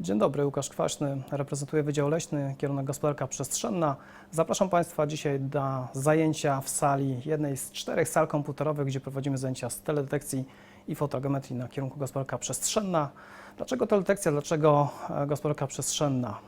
Dzień dobry, Łukasz Kwaśny, reprezentuję Wydział Leśny, kierunek Gospodarka Przestrzenna. Zapraszam Państwa dzisiaj na zajęcia w sali, jednej z czterech sal komputerowych, gdzie prowadzimy zajęcia z teledetekcji i fotogrametrii na kierunku Gospodarka Przestrzenna. Dlaczego teledetekcja, dlaczego e, gospodarka przestrzenna?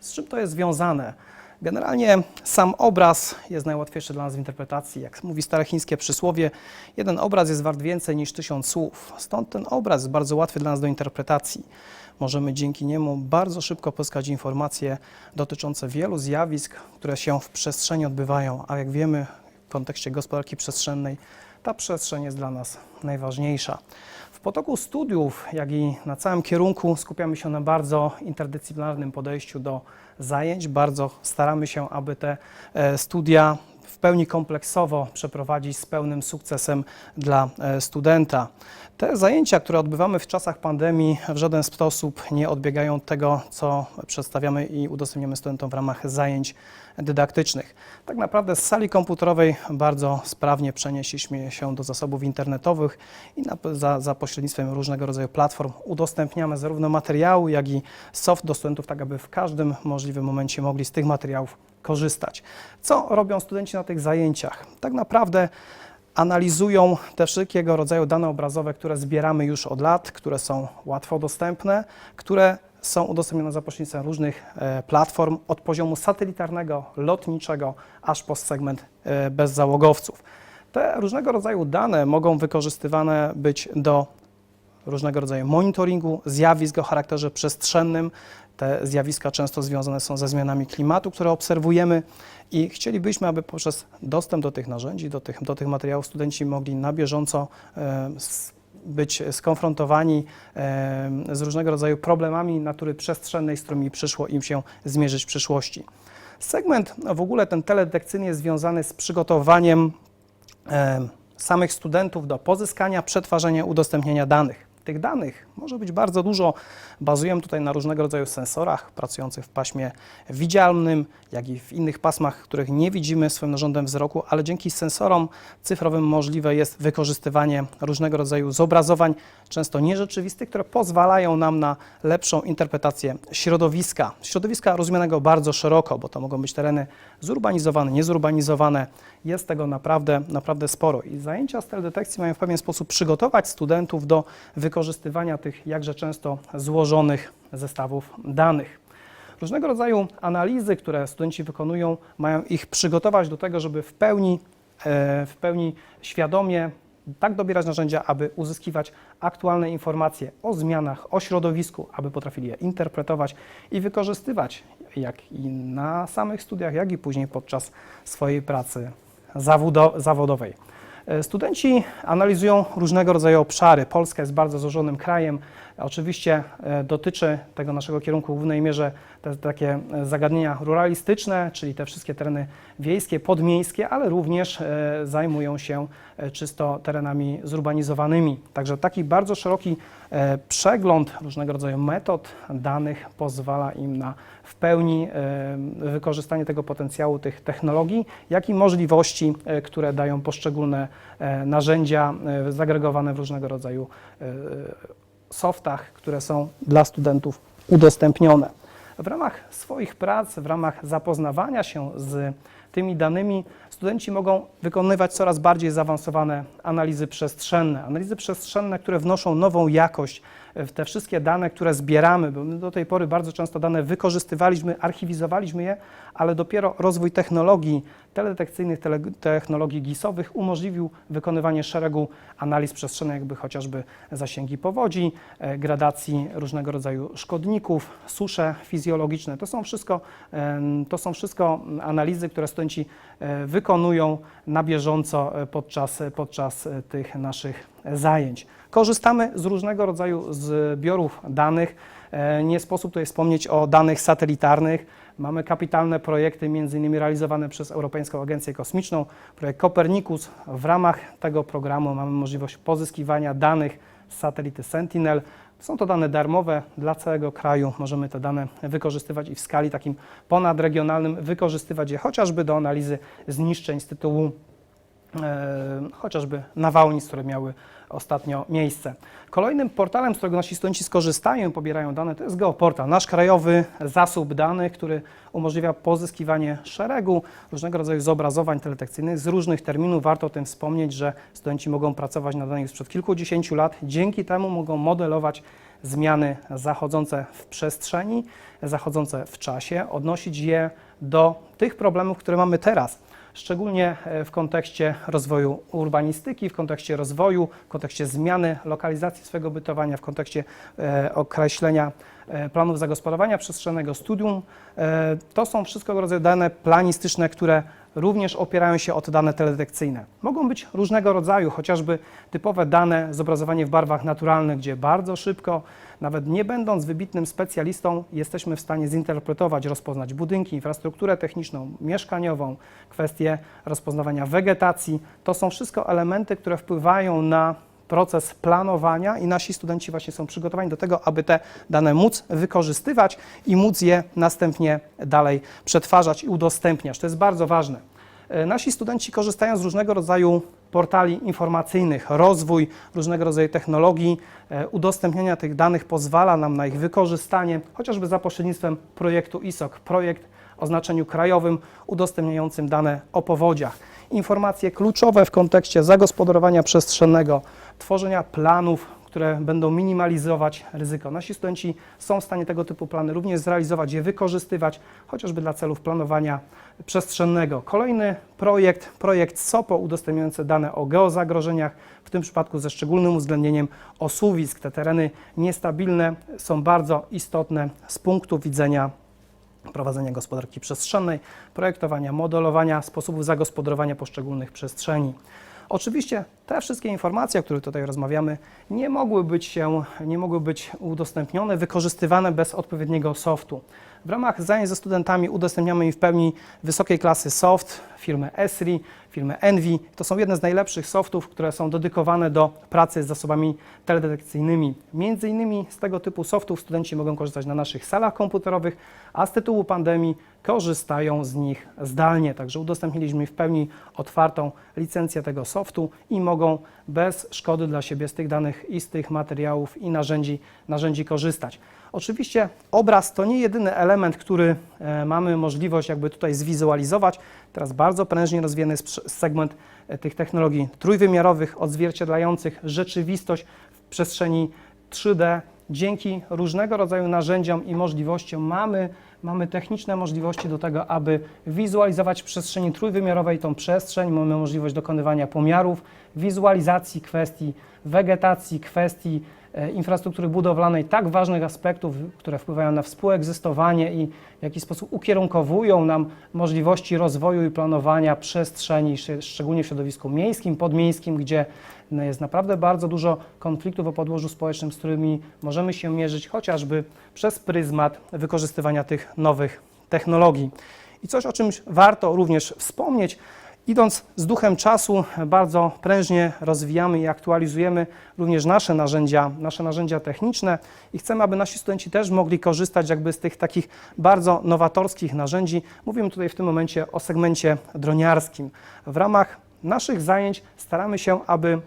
Z czym to jest związane? Generalnie sam obraz jest najłatwiejszy dla nas w interpretacji. Jak mówi stare chińskie przysłowie, jeden obraz jest wart więcej niż tysiąc słów. Stąd ten obraz jest bardzo łatwy dla nas do interpretacji. Możemy dzięki niemu bardzo szybko pozyskać informacje dotyczące wielu zjawisk, które się w przestrzeni odbywają, a jak wiemy w kontekście gospodarki przestrzennej ta przestrzeń jest dla nas najważniejsza. W potoku studiów, jak i na całym kierunku skupiamy się na bardzo interdyscyplinarnym podejściu do zajęć. Bardzo staramy się, aby te e, studia w pełni kompleksowo przeprowadzić z pełnym sukcesem dla e, studenta. Te zajęcia, które odbywamy w czasach pandemii, w żaden sposób nie odbiegają od tego, co przedstawiamy i udostępniamy studentom w ramach zajęć dydaktycznych. Tak naprawdę z sali komputerowej bardzo sprawnie przenieśliśmy się do zasobów internetowych i na, za, za pośrednictwem różnego rodzaju platform udostępniamy zarówno materiały, jak i soft do studentów, tak aby w każdym możliwym momencie mogli z tych materiałów korzystać. Co robią studenci na tych zajęciach? Tak naprawdę analizują te wszelkiego rodzaju dane obrazowe, które zbieramy już od lat, które są łatwo dostępne, które są udostępnione za pośrednictwem różnych e, platform od poziomu satelitarnego, lotniczego, aż po segment e, bezzałogowców. Te różnego rodzaju dane mogą wykorzystywane być do różnego rodzaju monitoringu zjawisk o charakterze przestrzennym. Te zjawiska często związane są ze zmianami klimatu, które obserwujemy i chcielibyśmy, aby poprzez dostęp do tych narzędzi, do tych, do tych materiałów studenci mogli na bieżąco e, być skonfrontowani e, z różnego rodzaju problemami natury przestrzennej, z którymi przyszło im się zmierzyć w przyszłości. Segment w ogóle ten teledetekcyjny jest związany z przygotowaniem e, samych studentów do pozyskania, przetwarzania, udostępnienia danych. Tych danych może być bardzo dużo. Bazujemy tutaj na różnego rodzaju sensorach pracujących w paśmie widzialnym, jak i w innych pasmach, których nie widzimy swoim narządem wzroku, ale dzięki sensorom cyfrowym możliwe jest wykorzystywanie różnego rodzaju zobrazowań, często nierzeczywistych, które pozwalają nam na lepszą interpretację środowiska. Środowiska rozumianego bardzo szeroko, bo to mogą być tereny zurbanizowane, niezurbanizowane. Jest tego naprawdę, naprawdę sporo. I zajęcia z teledetekcji mają w pewien sposób przygotować studentów do wykorzystywania tych jakże często złożonych zestawów danych. Różnego rodzaju analizy, które studenci wykonują, mają ich przygotować do tego, żeby w pełni, e, w pełni świadomie tak dobierać narzędzia, aby uzyskiwać aktualne informacje o zmianach, o środowisku, aby potrafili je interpretować i wykorzystywać, jak i na samych studiach, jak i później podczas swojej pracy zawodo- zawodowej. E, Studenci analizują różnego rodzaju obszary. Polska jest bardzo złożonym krajem. Oczywiście e, dotyczy tego naszego kierunku w głównej mierze te takie e, zagadnienia ruralistyczne, czyli te wszystkie tereny wiejskie, podmiejskie, ale również zajmują się czysto terenami zurbanizowanymi. Także taki bardzo szeroki przegląd różnego rodzaju metod danych pozwala im na w pełni wykorzystanie tego potencjału tych technologii, jak i możliwości, e, które dają poszczególne e, narzędzia e, zagregowane w różnego rodzaju softach, które są dla studentów udostępnione. W ramach swoich prac, w ramach zapoznawania się z tymi danymi, studenci mogą wykonywać coraz bardziej zaawansowane analizy przestrzenne. Analizy przestrzenne, które wnoszą nową jakość te wszystkie dane, które zbieramy, bo my do tej pory bardzo często dane wykorzystywaliśmy, archiwizowaliśmy je, ale dopiero rozwój technologii teledetekcyjnych, tele, technologii GIS-owych umożliwił wykonywanie szeregu analiz przestrzennych, jakby chociażby zasięgi powodzi, e, gradacji różnego rodzaju szkodników, susze fizjologiczne. To są wszystko, to są wszystko analizy, które studenci e, wykonują na bieżąco e, podczas, podczas tych naszych zajęć. Korzystamy z różnego rodzaju zbiorów danych. E, Nie sposób tutaj wspomnieć o danych satelitarnych. Mamy kapitalne projekty, między innymi realizowane przez Europejską Agencję Kosmiczną, projekt Copernicus. W ramach tego programu mamy możliwość pozyskiwania danych z satelity Sentinel. Są to dane darmowe dla całego kraju. Możemy te dane wykorzystywać i w skali takim ponadregionalnym wykorzystywać je chociażby do analizy zniszczeń z tytułu chociażby nawałnic, które miały ostatnio miejsce. Kolejnym portalem, z którego nasi studenci skorzystają i pobierają dane, to jest Geoportal, nasz krajowy zasób danych, który umożliwia pozyskiwanie szeregu różnego rodzaju zobrazowań teletekcyjnych z różnych terminów. Warto o tym wspomnieć, że studenci mogą pracować na danych sprzed kilkudziesięciu lat. Dzięki temu mogą modelować zmiany zachodzące w przestrzeni, zachodzące w czasie, odnosić je do tych problemów, które mamy teraz szczególnie e, w kontekście rozwoju urbanistyki, w kontekście rozwoju, w kontekście zmiany lokalizacji swojego bytowania, w kontekście e, określenia planów zagospodarowania przestrzennego, studium. E, to są wszystko rodzaju dane planistyczne, które również opierają się o te dane teledetekcyjne. Mogą być różnego rodzaju, chociażby typowe dane, zobrazowanie w barwach naturalnych, gdzie bardzo szybko, nawet nie będąc wybitnym specjalistą, jesteśmy w stanie zinterpretować, rozpoznać budynki, infrastrukturę techniczną, mieszkaniową, kwestie rozpoznawania wegetacji. To są wszystko elementy, które wpływają na proces planowania i nasi studenci właśnie są przygotowani do tego, aby te dane móc wykorzystywać i móc je następnie dalej przetwarzać i udostępniać. To jest bardzo ważne. E, Nasi studenci korzystają z różnego rodzaju portali informacyjnych, rozwój różnego rodzaju technologii, e, udostępniania tych danych pozwala nam na ich wykorzystanie, chociażby za pośrednictwem projektu ISOC, projekt o znaczeniu krajowym udostępniającym dane o powodziach. Informacje kluczowe w kontekście zagospodarowania przestrzennego, tworzenia planów, które będą minimalizować ryzyko. Nasi studenci są w stanie tego typu plany również zrealizować, je wykorzystywać, chociażby dla celów planowania przestrzennego. Kolejny projekt, projekt SOPO, udostępniający dane o geozagrożeniach, w tym przypadku ze szczególnym uwzględnieniem osuwisk. Te tereny niestabilne są bardzo istotne z punktu widzenia prowadzenia gospodarki przestrzennej, projektowania, modelowania sposobów zagospodarowania poszczególnych przestrzeni. Oczywiście te wszystkie informacje, o których tutaj rozmawiamy, nie mogły być, się, nie mogły być udostępnione, wykorzystywane bez odpowiedniego softu. W ramach zajęć ze studentami udostępniamy im w pełni wysokiej klasy soft, firmy Esri, firmy Envy. To są jedne z najlepszych softów, które są dedykowane do pracy z zasobami teledetekcyjnymi. Między innymi z tego typu softów studenci mogą korzystać na naszych salach komputerowych, a z tytułu pandemii korzystają z nich zdalnie. Także udostępniliśmy w pełni otwartą licencję tego softu i mogą bez szkody dla siebie z tych danych i z tych materiałów i narzędzi, narzędzi korzystać. Oczywiście obraz to nie jedyny element, który e, mamy możliwość jakby tutaj zwizualizować. Teraz bardzo prężnie rozwijany jest segment e, tych technologii trójwymiarowych, odzwierciedlających rzeczywistość w przestrzeni 3D. Dzięki różnego rodzaju narzędziom i możliwościom mamy, mamy techniczne możliwości do tego, aby wizualizować w przestrzeni trójwymiarowej tą przestrzeń. Mamy możliwość dokonywania pomiarów, wizualizacji kwestii wegetacji, kwestii infrastruktury budowlanej, tak ważnych aspektów, które wpływają na współegzystowanie i w jaki sposób ukierunkowują nam możliwości rozwoju i planowania przestrzeni, sz- szczególnie w środowisku miejskim, podmiejskim, gdzie no, jest naprawdę bardzo dużo konfliktów o podłożu społecznym, z którymi możemy się mierzyć chociażby przez pryzmat wykorzystywania tych nowych technologii. I coś, o czymś warto również wspomnieć, Idąc z duchem czasu, bardzo prężnie rozwijamy i aktualizujemy również nasze narzędzia, nasze narzędzia techniczne i chcemy, aby nasi studenci też mogli korzystać jakby z tych takich bardzo nowatorskich narzędzi. Mówimy tutaj w tym momencie o segmencie droniarskim. W ramach naszych zajęć staramy się, aby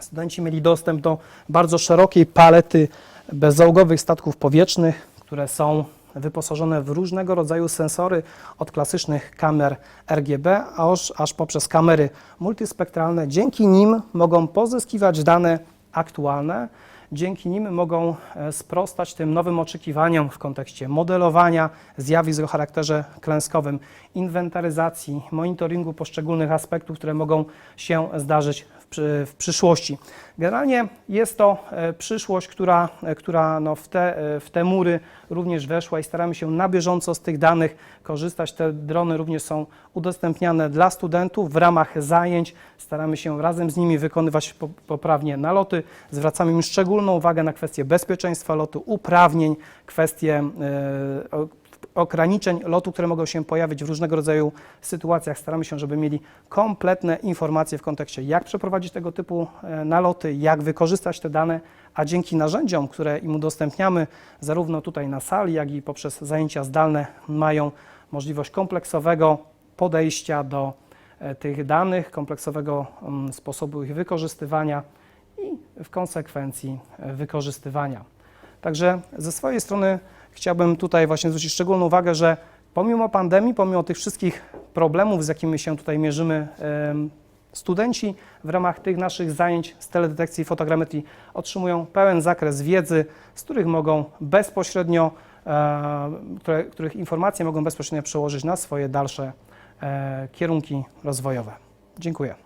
studenci mieli dostęp do bardzo szerokiej palety bezzałogowych statków powietrznych, które są wyposażone w różnego rodzaju sensory, od klasycznych kamer RGB, aż, aż poprzez kamery multispektralne. Dzięki nim mogą pozyskiwać dane aktualne, dzięki nim mogą e, sprostać tym nowym oczekiwaniom w kontekście modelowania zjawisk o charakterze klęskowym, inwentaryzacji, monitoringu poszczególnych aspektów, które mogą się zdarzyć w, w przyszłości. Generalnie jest to e, przyszłość, która, e, która no w, te, e, w te mury również weszła i staramy się na bieżąco z tych danych korzystać. Te drony również są udostępniane dla studentów w ramach zajęć. Staramy się razem z nimi wykonywać po- poprawnie naloty. Zwracamy im szczególną uwagę na kwestie bezpieczeństwa lotu, uprawnień, kwestie ograniczeń lotu, które mogą się pojawić w różnego rodzaju sytuacjach. Staramy się, żeby mieli kompletne informacje w kontekście, jak przeprowadzić tego typu e, naloty, jak wykorzystać te dane, a dzięki narzędziom, które im udostępniamy, zarówno tutaj na sali, jak i poprzez zajęcia zdalne, mają możliwość kompleksowego podejścia do e, tych danych, kompleksowego mm, sposobu ich wykorzystywania i w konsekwencji e, wykorzystywania. Także ze swojej strony chciałbym tutaj właśnie zwrócić szczególną uwagę, że pomimo pandemii, pomimo tych wszystkich problemów, z jakimi się tutaj mierzymy, studenci w ramach tych naszych zajęć z teledetekcji i fotogrametrii otrzymują pełen zakres wiedzy, z których mogą bezpośrednio, e, które, których informacje mogą bezpośrednio przełożyć na swoje dalsze e, kierunki rozwojowe. Dziękuję.